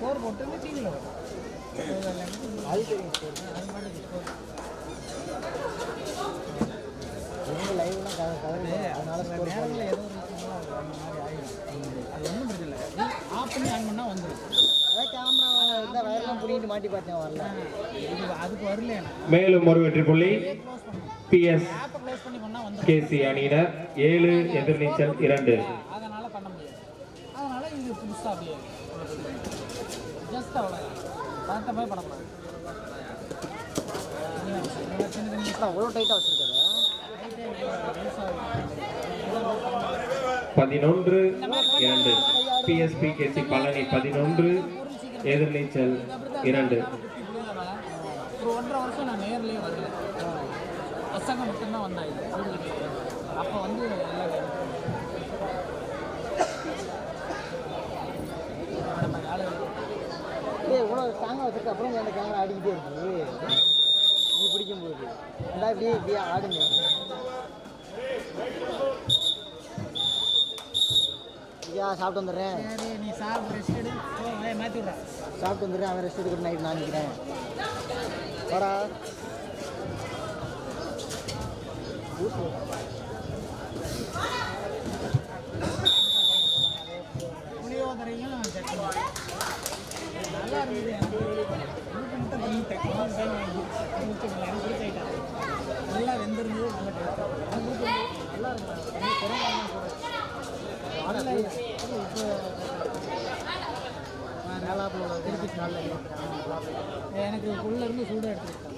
Score போட்டு டிவியில் வரும் அது தெரியும் score. அது பாட்டுக்கு ஸ்கோர் இவங்க லைவ்லாம் கதை கதை அதனால ஸ்கோர் நேரங்களில் ஏதோ ஒரு விஷயமா அந்த மாதிரி ஆகிடும் அது ஒன்றும் பிரச்சனை இல்லை ஆஃப் பண்ணி ஆன் பண்ணால் வந்துடும் மேலும் ஒரு வெற்றி புள்ளி. பண்ணால் வந்துடும் கேசி அணியினர் ஏழு எதிர்நீச்சல் இரண்டு. அதனால பண்ண முடியாது. அதனால இது புதுசாக அப்படியே ஜஸ்ட் அவ்வளோ போய் அவ்வளோ டைட்டாக வச்சுருக்காரு பதினொன்று இரண்டு. பிஎஸ்பி கேசி பழனி பதினொன்று எதிர்நீச்சல் இரண்டு. ஒரு ஒன்றரை வருஷம் நான் நேர்லேயே வரல. பசங்க மட்டும்தான் ஊருக்கு. அப்போ வந்து இவ்வளோ ஸ்ட்ராங்காக வச்சிருக்க அப்புறம் அந்த கேமரா ஆடிக்கிட்டே இருக்கு. நீ பிடிக்கும்போது. இந்தா இப்படியே இப்படியே ஆடுங்க. ஐயா சாப்பிட்டு வந்துடுறேன். நீ சாப்பிட்டு ரெஸ்ட் எடு. போய் மாற்றி விட்றேன் சாப்பிட்டு வந்துடுறேன் அவன் ரெஸ்ட் எடுக்கிற நைட் நான் நிற்கிறேன் வாடா. நல்லா வெந்திருந்தது நல்ல நல்லா நல்லா திருப்பி எனக்கு உள்ளேருந்து சூடாக எடுத்துருக்கேன்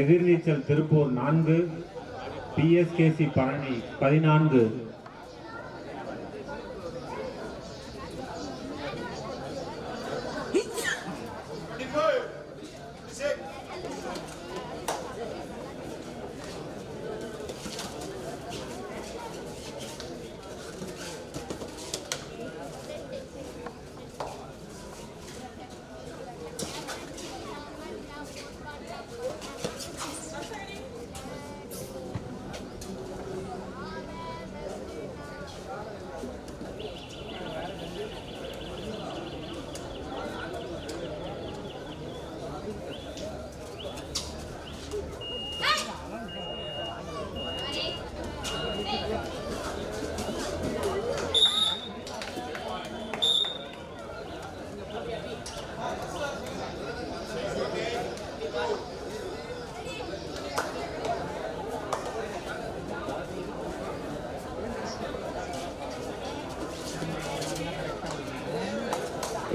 எதிர்நீச்சல் திருப்பூர் நான்கு பிஎஸ்கேசி பழனி பதினான்கு.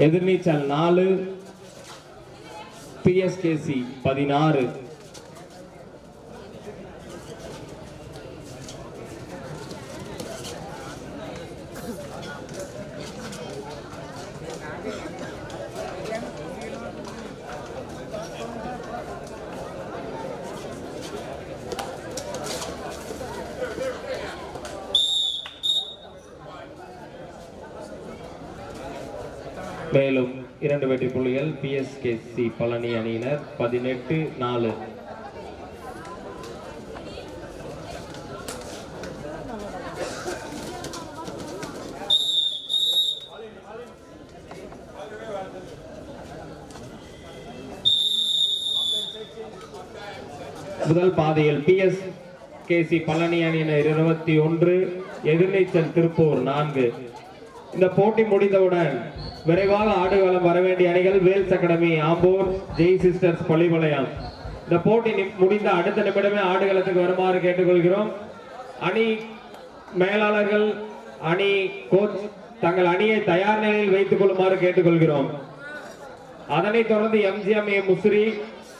எதிர்நீச்சல் நாலு பிஎஸ்கேசி பதினாறு. மேலும் இரண்டு வெற்றி புள்ளிகள் பிஎஸ்கேசி பழனி அணியினர். பதினெட்டு நாலு. முதல் பாதையில் பி எஸ்கே சி பழனி அணியினர் இருபத்தி ஒன்று எதிர்நீச்சல் திருப்பூர் நான்கு. இந்த போட்டி முடிந்தவுடன் விரைவாக ஆடுகளம் வர வேண்டிய அணிகள் வேல்ஸ் அகாடமி ஆம்பூர் ஜெய் சிஸ்டர்ஸ் பள்ளிபாளையம் இந்த போட்டி முடிந்த அடுத்த நிமிடமே ஆடுகளத்துக்கு வருமாறு கேட்டுக்கொள்கிறோம். அணி மேலாளர்கள் அணி கோச் தங்கள் அணியை தயார் நிலையில் வைத்துக் கொள்ளுமாறு கேட்டுக்கொள்கிறோம். அதனைத் தொடர்ந்து எம்ஜிஎம் ஏ முசிறி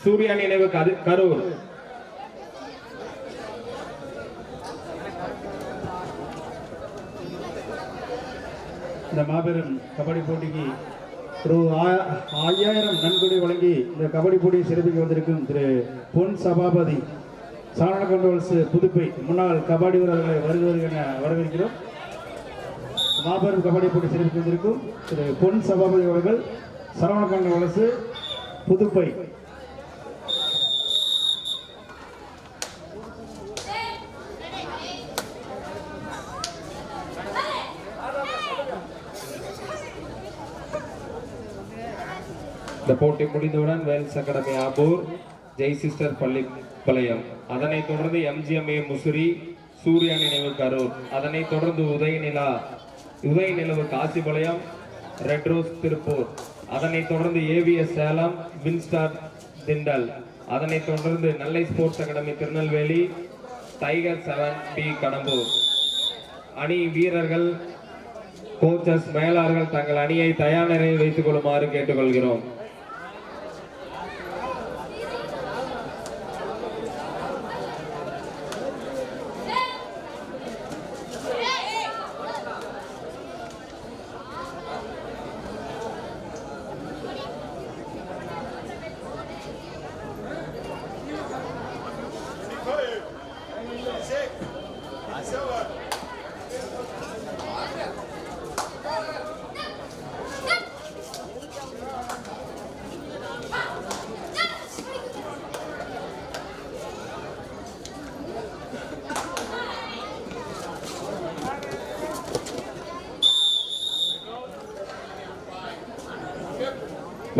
சூர்யா நினைவு கரூர். இந்த மாபெரும் கபடி போட்டிக்கு ஒரு ஆ- ஐயாயிரம் நன்கொடை வழங்கி இந்த கபடி போட்டியை சிறப்பிக்க வந்திருக்கும் திரு பொன் சபாபதி. சாரண கண்டோல்ஸ் புதுப்பை முன்னாள் கபடி வீரர்களை வருவது என வரவேற்கிறோம். மாபெரும் கபடி போட்டி சிறப்பிக்க வந்திருக்கும் திரு பொன் சபாபதி அவர்கள் சரவண கண்டோல்ஸ் புதுப்பை. இந்த போட்டி முடிந்தவுடன் Vels academy Ambur Jai sister Pallipalayam அதனைத் தொடர்ந்து எம்ஜிஎம்ஏ முசிறி சூர்யா நினைவு கரூர். அதனைத் தொடர்ந்து உதயநிலா உதயநிலவு காசிபாளையம் ரெட் ரோஸ் திருப்பூர். அதனைத் தொடர்ந்து ஏவிஎஸ் சேலம் வின்ஸ்டார் திண்டல். அதனைத் தொடர்ந்து Nellai sports academy Tirunelveli tiger seven B Kadambur. அணி வீரர்கள் கோச்சஸ் மேலாளர்கள் தங்கள் அணியை தயார் நிலையில் வைத்துக் கொள்ளுமாறு கேட்டுக்கொள்கிறோம்.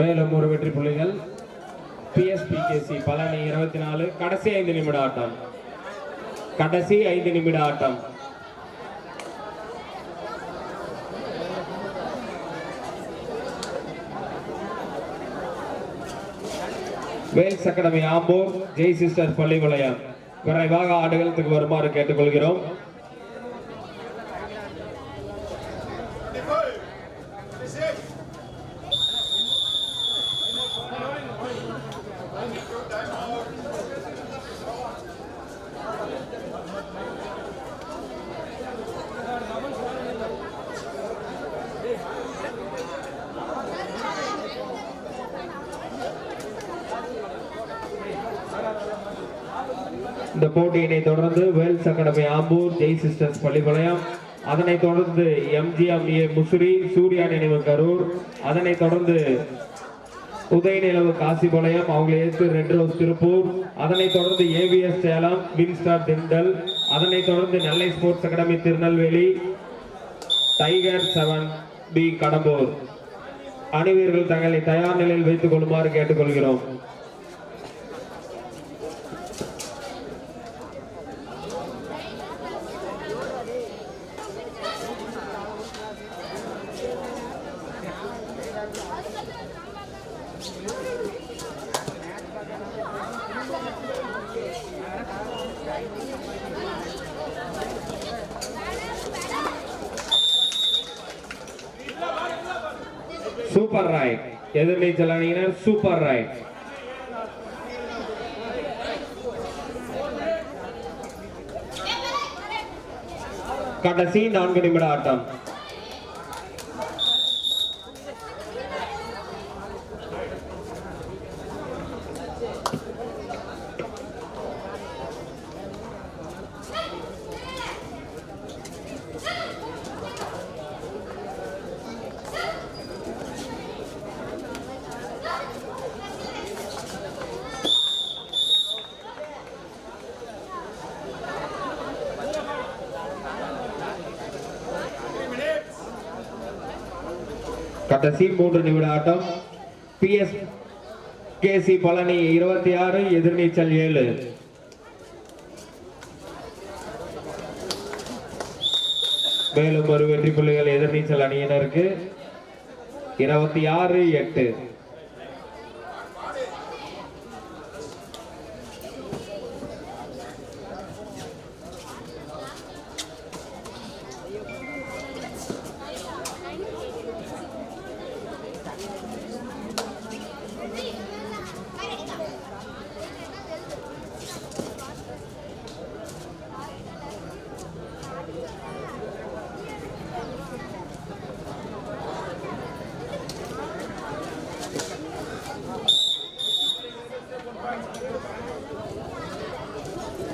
மேலும் ஒரு வெற்றி புள்ளிகள். பிஎஸ்பிகேசி பழனி இருபத்தி நாலு. கடைசி ஐந்து நிமிட ஆட்டம். கடைசி ஐந்து நிமிட ஆட்டம். வேல்ஸ் அகாடமி ஆம்பூர் ஜெய் சிஸ்டர் பள்ளி பள்ளிபாளையம் விரைவாக ஆடுகளத்துக்கு வருமாறு கேட்டுக்கொள்கிறோம் இந்த போட்டியினை தொடர்ந்து வேல்ஸ் அகாடமி ஆம்பூர் ஜெய் சிஸ்டர்ஸ் பள்ளிப்பாளையம் அதனைத் தொடர்ந்து எம்ஜிஎம் ஏ முசிறி சூர்யா நினைவு கரூர் அதனைத் தொடர்ந்து உதயநிலவு காசிபாளையம் அவங்களை ஏற்று ரெட் ரோஸ் திருப்பூர் அதனைத் தொடர்ந்து ஏவிஎஸ் சேலம் வின்ஸ்டார் திண்டல் அதனைத் தொடர்ந்து Nellai sports academy Tirunelveli tiger seven B Kadambur. அணிவீர்கள் தங்களை தயார் நிலையில் வைத்துக் கொள்ளுமாறு கேட்டுக்கொள்கிறோம். சூப்பர் ரைட் எதிர்நீச்சல் அணியினர் சூப்பர் ரைட் கடைசி நான்கு நிமிட ஆட்டம். கடைசி மூன்று நிமிட ஆட்டம். பிஎஸ் கேசி பழனி இருபத்தி ஆறு எதிர்நீச்சல் ஏழு. மேலும் ஒரு வெற்றி புள்ளிகள் எதிர்நீச்சல் அணியினருக்கு. இருபத்தி ஆறு எட்டு.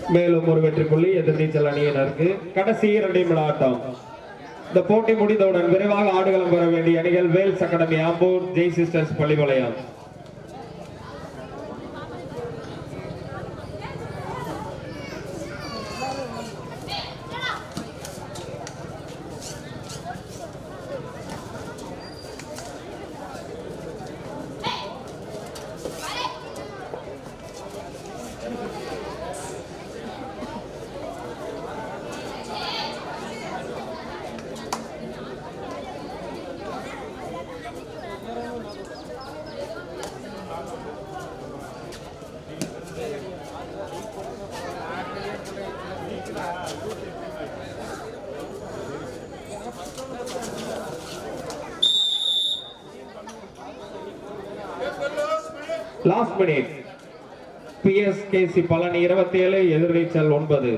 மேலும் ஒரு வெற்றி புள்ளி எதிர்நீச்சல் அணியினருக்கு கடைசி இரண்டு நிமிட ஆட்டம் இந்த போட்டி முடிந்தவுடன் விரைவாக ஆடுகளம் பெற வேண்டிய அணிகள் Vels academy Ambur Jai sisters Pallipalayam last minute PSKC Palani இருபத்தி ஏழு எதிர்நீச்சல் ஒன்பது.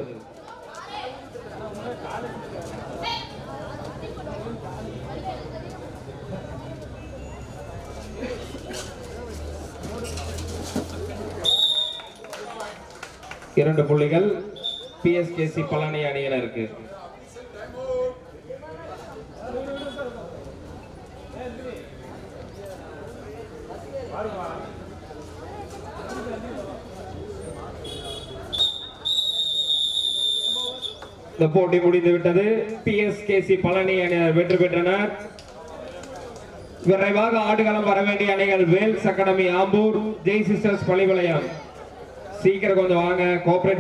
இரண்டு புள்ளிகள் பிஎஸ்கேசி பழனி அணியினருக்கு. இந்த போட்டி முடிந்து விட்டது சி பழனி அணியினர் வெற்றி பெற்றனர் விரைவாக ஆடுகளம் வர வேண்டிய அணிகள் வேல்ஸ் அகாடமி ஆம்பூர் ஜெய் சிஸ்டர்ஸ் பள்ளிவளையம் சீக்கிரம் கொஞ்சம் வாங்க கோஆபரேட்